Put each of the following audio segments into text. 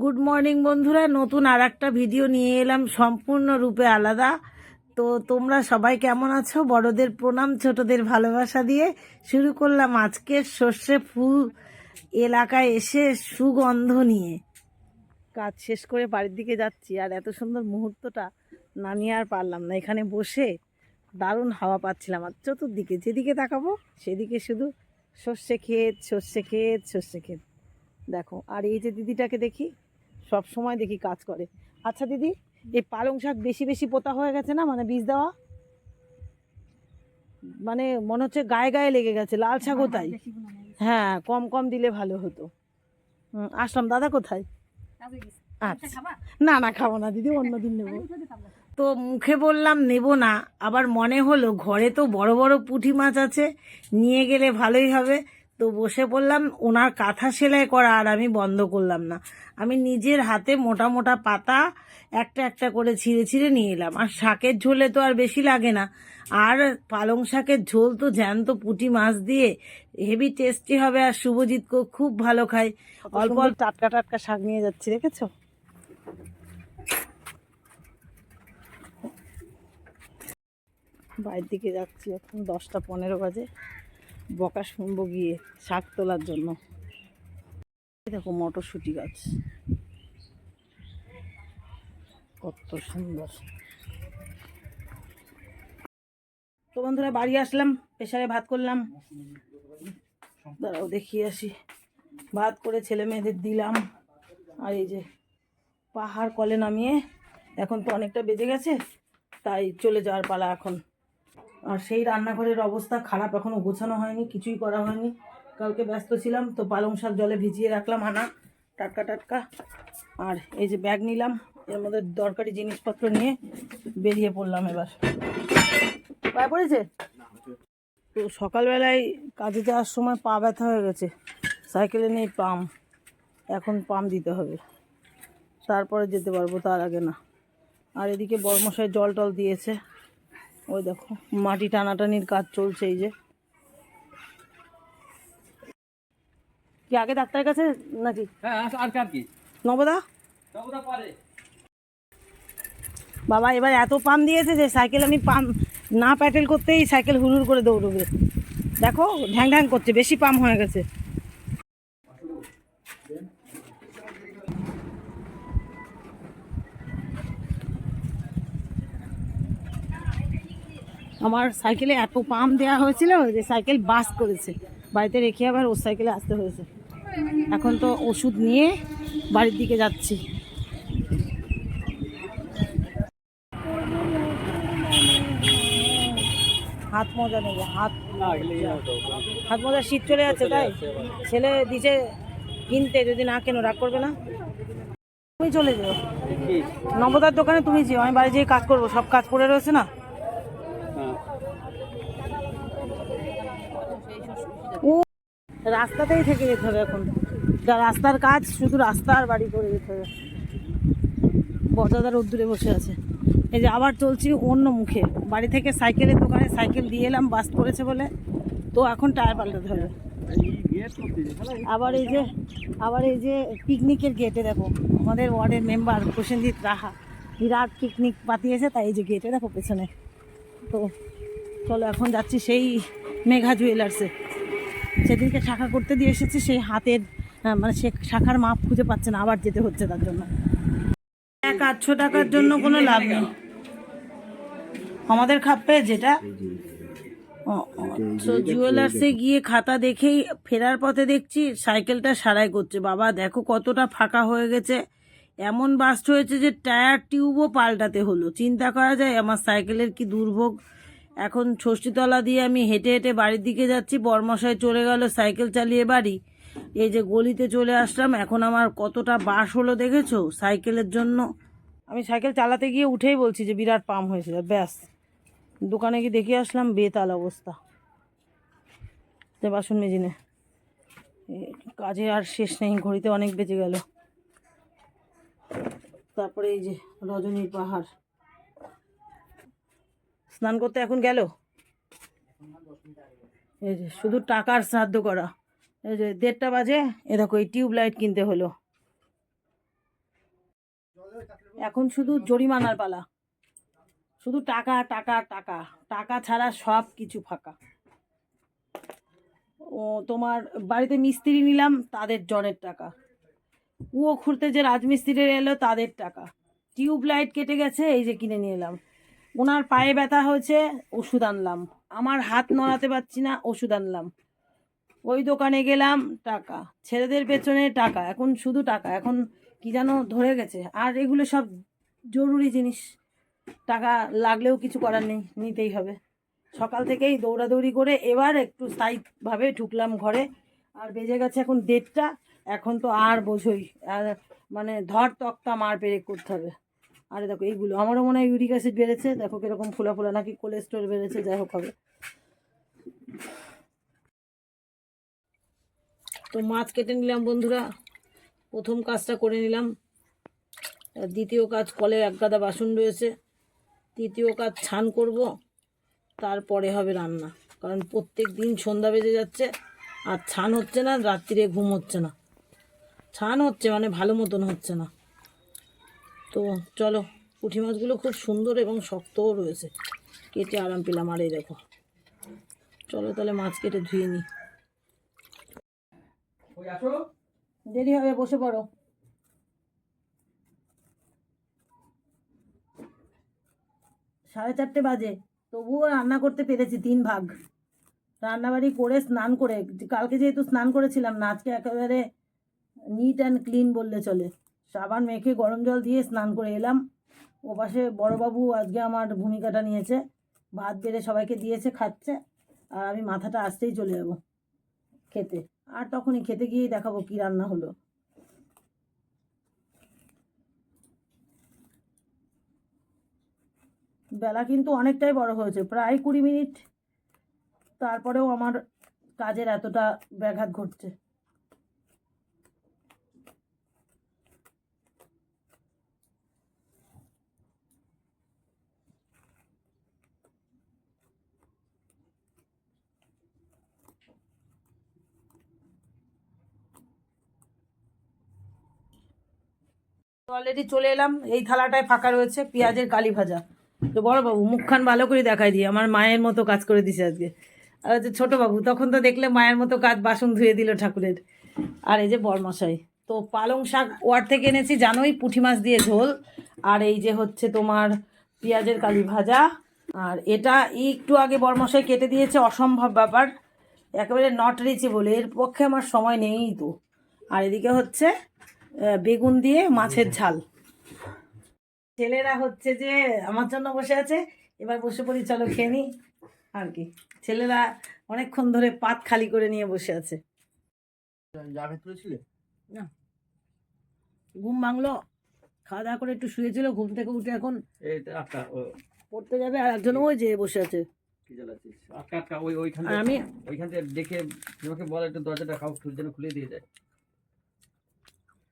Good morning বন্ধুরা। নতুন আর একটা ভিডিও নিয়ে এলাম। সম্পূর্ণরূপে আলাদা। তো তোমরা সবাই কেমন আছো? বড়দের প্রণাম, ছোটদের ভালোবাসা দিয়ে শুরু করলাম আজকের সর্ষে ফুল এলাকায় এসে সুগন্ধ নিয়ে। কাজ শেষ করে বাড়ির দিকে যাচ্ছি, আর এত সুন্দর মুহূর্তটা না নিয়ে আর পারলাম না। এখানে বসে দারুণ হাওয়া পাচ্ছিলাম। আর চতুর্দিকে যেদিকে তাকাবো, সেদিকে শুধু সর্ষে ক্ষেত সর্ষে ক্ষেত সর্ষে ক্ষেত। দেখো, আর এই যে দিদিটাকে দেখি সব সময় দেখি কাজ করে। আচ্ছা দিদি এই পালং শাক বেশি বেশি পোতা হয়ে গেছে না? মানে বীজ দেওয়া? মানে মনে হচ্ছে গায়ে গায়ে লেগে গেছে লাল শাকও তাই? হ্যাঁ কম কম দিলে ভালো হতো। আসলাম দাদা কোথায়? আচ্ছা। না না খাব না দিদি অন্যদিন নেব। তো মুখে বললাম নেব না। আবার মনে হলো ঘরে তো বড় বড় পুঁটি মাছ আছে নিয়ে গেলে ভালোই হবে। তো বসে পড়লাম ওনার কাঁথা সেলাই করা আর আমি বন্ধ করলাম না। আমি নিজের হাতে মোটা মোটা পাতা একটা একটা করে ছিঁড়ে ছিঁড়ে নিয়ে এলাম। আর শাকের ঝোলে তো আর বেশি লাগে না। আর পালং শাকের ঝোল তো জ্যান্ত পুঁটি মাছ দিয়ে হেভি টেস্টি হবে আর শুভজিৎকে খুব ভালো খায়। অল্প অল্প টাটকা টাটকা শাক নিয়ে যাচ্ছি দেখেছ? বাড়ির দিকে যাচ্ছি এখন দশটা পনেরো বাজে। বকা শুনব গিয়ে শাক তোলার জন্য। দেখো মটরশুঁটি গাছ। কত সুন্দর। তো বন্ধুরা, বাড়ি আসলাম প্রেশারে ভাত করলাম। দাঁড়াও দেখিয়ে আসি। ভাত করে ছেলে মেয়েদের দিলাম। আর এই যে পাহাড় কলে নামিয়ে, এখন তো অনেকটা বেজে গেছে, তাই চলে যাওয়ার পালা এখন। আর সেই রান্নাঘরের অবস্থা খারাপ এখনও গোছানো হয়নি, কিছুই করা হয়নি। কালকে ব্যস্ত ছিলাম, তো পালং শাক জলে ভিজিয়ে রাখলাম আনা টাটকা টাটকা। আর এই যে ব্যাগ নিলাম, এর মধ্যে দরকারি জিনিসপত্র নিয়ে বেরিয়ে পড়লাম এবার। পায়ে পড়েছে? তো সকালবেলায় কাজে যাওয়ার সময় পা ব্যথা হয়ে গেছে, সাইকেলে নেই পাম এখন পাম দিতে হবে। তারপরে যেতে পারব, তার আগে না। আর এদিকে বর্মশাই জল টল দিয়েছে। ওই দেখো মাটি টানাটানির কাজ চলছে এই যে। কি আগে ডাক্তারের কাছে নাকি? হ্যাঁ আর কি? নবদা? বাবা এবার এত পাম দিয়েছে যে সাইকেল আমি পাম না প্যাটেল করতেই সাইকেল হুড়ুর করে দৌড়বে। দেখো ঢ্যাং ঢ্যাং করছে বেশি পাম হয়ে গেছে। আমার সাইকেলে এত পাম দেওয়া হয়েছিল যে সাইকেল বাস করেছে। বাড়িতে রেখে আবার ওর সাইকেলে আসতে হয়েছে। এখন তো ওষুধ নিয়ে বাড়ির দিকে যাচ্ছি। হাত মোজা নেব, হাত হাত মোজা শীত চলে যাচ্ছে তাই। ছেলে দিছে কিনতে, যদি না কেন, রাগ করবে না। তুমি চলে যাও। নবদার দোকানে তুমি যেও, আমি বাড়ি যেয়ে কাজ করব, সব কাজ পড়ে রয়েছে না? রাস্তাতেই থেকে যেতে হবে এখন। যা রাস্তার কাজ, শুধু রাস্তা আর বাড়ি করে যেতে হবে। বর্দাদা রোদ্দুরে বসে আছে। এই যে আবার চলছি অন্য মুখে। বাড়ি থেকে সাইকেলের দোকানে সাইকেল দিয়ে এলাম, বাস করেছে বলে। তো এখন টায়ার পাল্টাতে হবে। আবার এই যে, আবার এই যে পিকনিকের গেটে দেখো, আমাদের ওয়ার্ডের মেম্বার প্রসেনজিৎ রাহা। বিরাট পিকনিক পাতিয়েছে, তাই এই যে গেটে দেখো পেছনে। তো চলো, এখন যাচ্ছি সেই মেঘা জুয়েলার্সে সেদিনকে শাখা করতে দিয়ে এসেছে, সেই হাতের মানে সে শাখার মাপ খুঁজে পাচ্ছে না, আবার যেতে হচ্ছে তার জন্য। এক আটশো টাকার জন্য কোনো লাভ নেই। আমাদের খাপ খাপ্পে যেটা। জুয়েলার্সে গিয়ে খাতা দেখেই ফেরার পথে দেখছি সাইকেলটা সারাই করছে। বাবা, দেখো কতটা ফাঁকা হয়ে গেছে। এমন বাস্ট হয়েছে যে টায়ার টিউবও পাল্টাতে হলো। চিন্তা করা যায়, আমার সাইকেলের কি দুর্ভোগ? এখন ষষ্ঠীতলা দিয়ে আমি হেঁটে হেঁটে বাড়ির দিকে যাচ্ছি। বর্মশায় চলে গেল, সাইকেল চালিয়ে বাড়ি। এই যে গলিতে চলে আসলাম, এখন আমার কতটা বাস হলো দেখেছ? সাইকেলের জন্য। আমি সাইকেল চালাতে গিয়ে উঠেই বলছি যে বিরাট পাম হয়েছে, ব্যাস। দোকানে গিয়ে দেখে আসলাম বেতাল অবস্থা। যে বাসন মেজিনে কাজে আর শেষ নেই, ঘড়িতে অনেক বেঁচে গেল। তারপরে এই যে রজনীর পাহাড়। স্নান করতে এখন গেল? এই যে, শুধু টাকার শ্রাদ্ধ করা। এই যে, দেড়টা বাজে, এ দেখো, এই টিউব লাইট কিনতে হলো। এখন শুধু জরিমানার পালা। শুধু টাকা টাকা টাকা। টাকা ছাড়া সব কিছু ফাঁকা। ও, তোমার বাড়িতে মিস্ত্রি নিলাম, তাদের জনের টাকা। কুয়ো খুঁড়তে যে রাজমিস্ত্রি এলো, তাদের টাকা। টিউব লাইট কেটে গেছে, এই যে কিনে নিয়ে এলাম। ওনার পায়ে ব্যথা হয়েছে, ওষুধ আনলাম। আমার হাত নড়াতে পারছি না, ওষুধ আনলাম। ওই দোকানে গেলাম, টাকা। ছেলেদের পেছনে টাকা, এখন শুধু টাকা। এখন কি যেন ধরে গেছে। আর এগুলো সব জরুরি জিনিস। টাকা লাগলেও কিছু করার নেই, নিতেই হবে। সকাল থেকেই দৌড়াদৌড়ি করে এবার একটু স্থায়ীভাবে ঢুকলাম ঘরে। আর বেজে গেছে এখন দেড়টা। এখন তো আর বোঝোই। আর মানে ধর তক্তা মার পেরেক করতে হবে। আরে দেখো এইগুলো, আমারও মনে হয় ইউরিক অ্যাসিড বেড়েছে। দেখো কীরকম ফোলা ফোলা, নাকি কোলেস্ট্রল বেড়েছে, যাই হোক হবে। তো মাছ কেটে নিলাম বন্ধুরা। প্রথম কাজটা করে নিলাম। দ্বিতীয় কাজ, কলে এক গাদা বাসন রয়েছে। তৃতীয় কাজ, ছান করব। তারপরে হবে রান্না। কারণ প্রত্যেক দিন সন্ধ্যা বেজে যাচ্ছে, আর ছান হচ্ছে না, রাত্রিরে ঘুম হচ্ছে না। ছান হচ্ছে মানে ভালো মতন হচ্ছে না। তো চলো পুঁটি মাছগুলো খুব সুন্দর এবং শক্তও রয়েছে। কেটে আরাম পেলাম। আর এই দেখো চলো তাহলে মাছ কেটে ধুয়ে নিই দেরি হবে বসে পড়ো। সাড়ে চারটে বাজে তবুও রান্না করতে পেরেছি তিন ভাগ। রান্নাবাড়ি করে স্নান করে কালকে যেহেতু স্নান করেছিলাম না আজকে একেবারে নিট অ্যান্ড ক্লিন বললে চলে। সাবান মেখে গরম জল দিয়ে স্নান করে এলাম। ও পাশে বড়োবাবু আজকে আমার ভূমিকাটা নিয়েছে। ভাত বেড়ে সবাইকে দিয়েছে, খাচ্ছে। আর আমি মাথাটা আসতেই চলে যাব খেতে। আর তখনই খেতে গিয়েই দেখাবো কি রান্না হলো। বেলা কিন্তু অনেকটাই বড় হয়েছে, প্রায় কুড়ি মিনিট। তারপরেও আমার কাজের এতটা ব্যাঘাত ঘটছে। অলরেডি চলে এলাম। এই থালাটায় ফাঁকা রয়েছে, পেঁয়াজের কালি ভাজা। তো বড় বাবু, মুখখান ভালো করে দেখাই দিই, আমার মায়ের মতো কাজ করে দিছে আজকে। আর হচ্ছে ছোটো বাবু, তখন তো দেখলে মায়ের মতো কাজ বাসন ধুয়ে দিল ঠাকুরের। আর এই যে বরমশাই, তো পালং শাক ওয়ার থেকে এনেছি, জানোই পুঁটি মাছ দিয়ে ঝোল। আর এই যে হচ্ছে তোমার পেঁয়াজের কালি ভাজা। আর এটা একটু আগে বরমশাই কেটে দিয়েছে, অসম্ভব ব্যাপার। একেবারে নট রিচেবল এর পক্ষে আমার সময় নেই তো। আর এদিকে হচ্ছে বেগুন দিয়ে মাছের ঝাল। ছেলেরা হচ্ছে যে আমার জন্য বসে আছে এবার বসে পড়ি চলো খেয়ে নিই আর কি ছেলেরা অনেকক্ষণ ধরে পাত খালি করে নিয়ে বসে আছে। না। ঘুম ভাঙলো খাওয়া দাওয়া করে একটু শুয়েছিল ঘুম থেকে উঠে এখন পড়তে যাবে আর একজন ওই যে বসে আছে। আমি ওইখান থেকে দেখে তোমাকে বল একটু দরজাটা খাও খুলে দিয়ে যায়।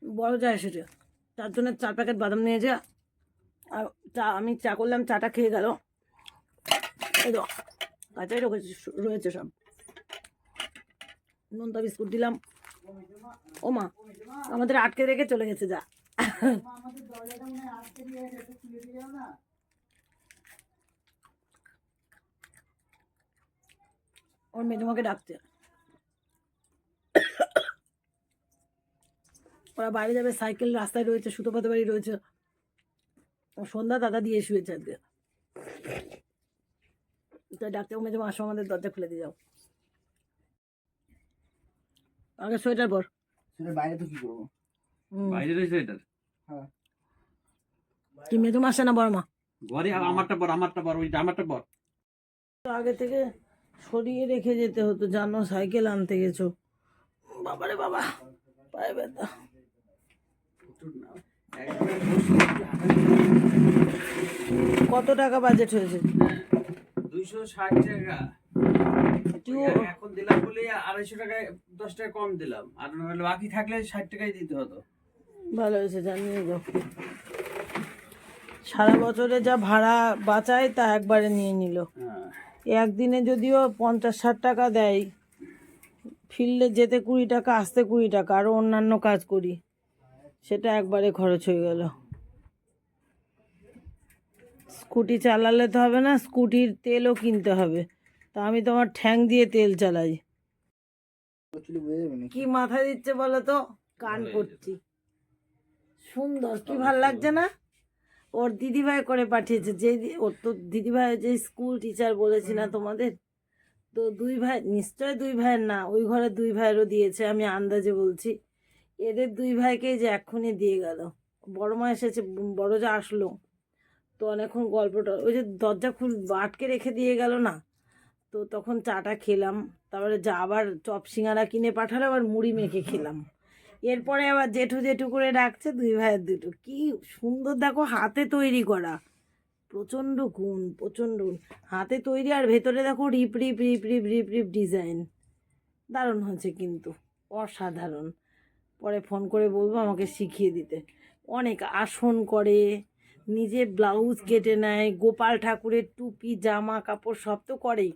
বড় যায় সেটা তার জন্য চার প্যাকেট বাদাম নিয়ে যা। আর চা, আমি চা করলাম, চাটা খেয়ে গেল। এই কাঁচাই রয়েছে রয়েছে সব। নোনতা বিস্কুট দিলাম। ও মা, আমাদের আটকে রেখে চলে গেছে, যা। ওর মেজমাকে ডাকছে। ওরা বাইরে যাবে সাইকেল রাস্তায় রয়েছে সুতোপাতে বাড়ি রয়েছে। ও সন্ধ্যা দাদা দিয়ে শুয়েছে আজকে। তাই ডাক্তার মেজে মাসো আমাদের দরজা খুলে দিয়ে যাও। আগে সোয়েটার পর। বাইরে তো কি করব? বাইরে রয়েছে এটা কি মেজো মাসে না বড় মা? ঘরে আমারটা বর আমারটা বর ওইটা আমারটা তো আগে থেকে সরিয়ে রেখে যেতে হতো জানো সাইকেল আনতে গেছো। বাবারে বাবা পায়ে ব্যথা। কত টাকা বাজেট হয়েছে? দুইশো ষাট টাকা। এখন দিলাম বলে আড়াইশো টাকায় দশ টাকা কম দিলাম। আর নাহলে বাকি থাকলে ষাট টাকাই দিতে হতো। ভালো হয়েছে জানিয়ে দাও। সারা বছরে যা ভাড়া বাঁচায় তা একবারে নিয়ে নিল। হ্যাঁ। একদিনে যদিও পঞ্চাশ ষাট টাকা দেয় ফিল্ডে যেতে কুড়ি টাকা আসতে কুড়ি টাকা আরও অন্যান্য কাজ করি। সেটা একবারে খরচ হয়ে গেল। স্কুটি চালালে তো হবে না স্কুটির তেলও কিনতে হবে। তা আমি তোমার ঠ্যাং দিয়ে তেল চালাই। কি মাথা দিচ্ছে বলো তো? কান করছি। সুন্দর কি ভালো লাগছে না? ওর দিদিভাই করে পাঠিয়েছে যে ওর তো দিদিভাই যে স্কুল টিচার বলেছি না তোমাদের? তো দুই ভাই নিশ্চয় দুই ভাইয়ের না ওই ঘরে দুই ভাইয়েরও দিয়েছে আমি আন্দাজে বলছি। এদের দুই ভাইকেই যে এক্ষুনি দিয়ে গেল। বড় মা এসেছে বড় যা আসলো। তো অনেকক্ষণ গল্পটা ওই যে দরজা খুল, আটকে রেখে দিয়ে গেল না? তো তখন চাটা খেলাম, তারপরে যা আবার চপ সিঙ্গারা কিনে পাঠালো, আবার মুড়ি মেখে খেলাম। এরপরে আবার জেঠু জেঠু করে ডাকছে, দুই ভাইয়ের দুটো। কি সুন্দর দেখো, হাতে তৈরি করা। প্রচণ্ড গুণ প্রচণ্ড গুণ। হাতে তৈরি আর ভেতরে দেখো রিপ রিপ রিপ রিপ রিপ রিপ ডিজাইন। দারুণ হয়েছে কিন্তু, অসাধারণ। পরে ফোন করে বলব আমাকে শিখিয়ে দিতে। অনেক আসন করে নিজে ব্লাউজ কেটে নেয় গোপাল ঠাকুরের টুপি জামা কাপড় সব তো করেই।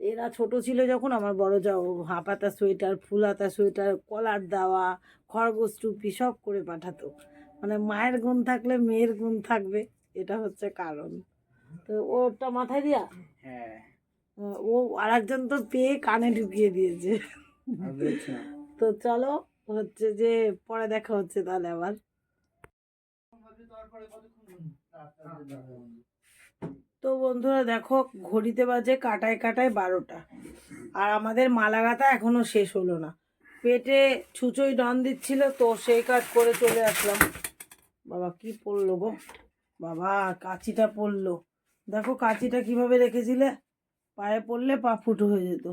এরা ছোট ছিল যখন আমার বড় যাও হাফাতা সোয়েটার ফুল হাতা সোয়েটার কলার দেওয়া খরগোশ টুপি সব করে পাঠাতো। মানে মায়ের গুণ থাকলে মেয়ের গুণ থাকবে এটা হচ্ছে কারণ। তো ওটা মাথায় দিয়া? হ্যাঁ। ও আর একজন তো পেয়ে কানে ঢুকিয়ে দিয়েছে। তো চলো হচ্ছে যে, পরে দেখা হচ্ছে তাহলে আবার। তো বন্ধুরা দেখো, ঘড়িতে বাজে কাটায় কাটায় বারোটা। আর আমাদের মালা মালাগাতা এখনও শেষ হলো না। পেটে ছুঁচোই ডন দিচ্ছিল, তো সেই কাজ করে চলে আসলাম। বাবা, কি পড়ল গো? বাবা, কাঁচিটা পড়ল। দেখো কাঁচিটা কীভাবে রেখেছিলে? পায়ে পড়লে পা ফুটো হয়ে যেত।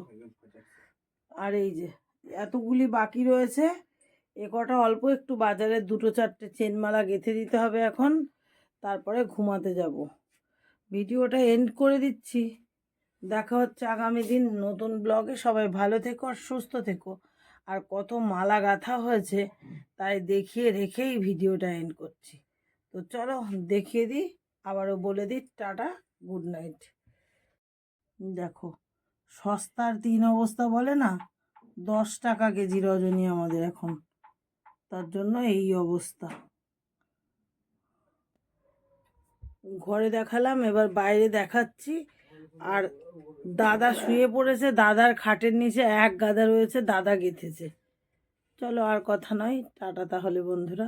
আর এই যে, এতগুলি বাকি রয়েছে। এ কটা অল্প একটু বাজারে দুটো চারটে চেনমালা গেঁথে দিতে হবে এখন, তারপরে ঘুমাতে যাব। ভিডিওটা এন্ড করে দিচ্ছি। দেখা হচ্ছে আগামী দিন নতুন ব্লগে সবাই ভালো থেকো আর সুস্থ থেকো। আর কত মালা গাঁথা হয়েছে তাই দেখিয়ে রেখেই ভিডিওটা এন্ড করছি। তো চলো দেখিয়ে দিই, আবারও বলে দিই, টাটা গুড নাইট দেখো, সস্তার তিন অবস্থা বলে না, দশ টাকা কেজি রজনী আমাদের এখন। তার জন্য এই অবস্থা। ঘরে দেখালাম, এবার বাইরে দেখাচ্ছি। আর দাদা শুয়ে পড়েছে, দাদার খাটের নিচে এক গাদা রয়েছে, দাদা গেঁথেছে। চলো আর কথা নয়, টাটা তাহলে বন্ধুরা।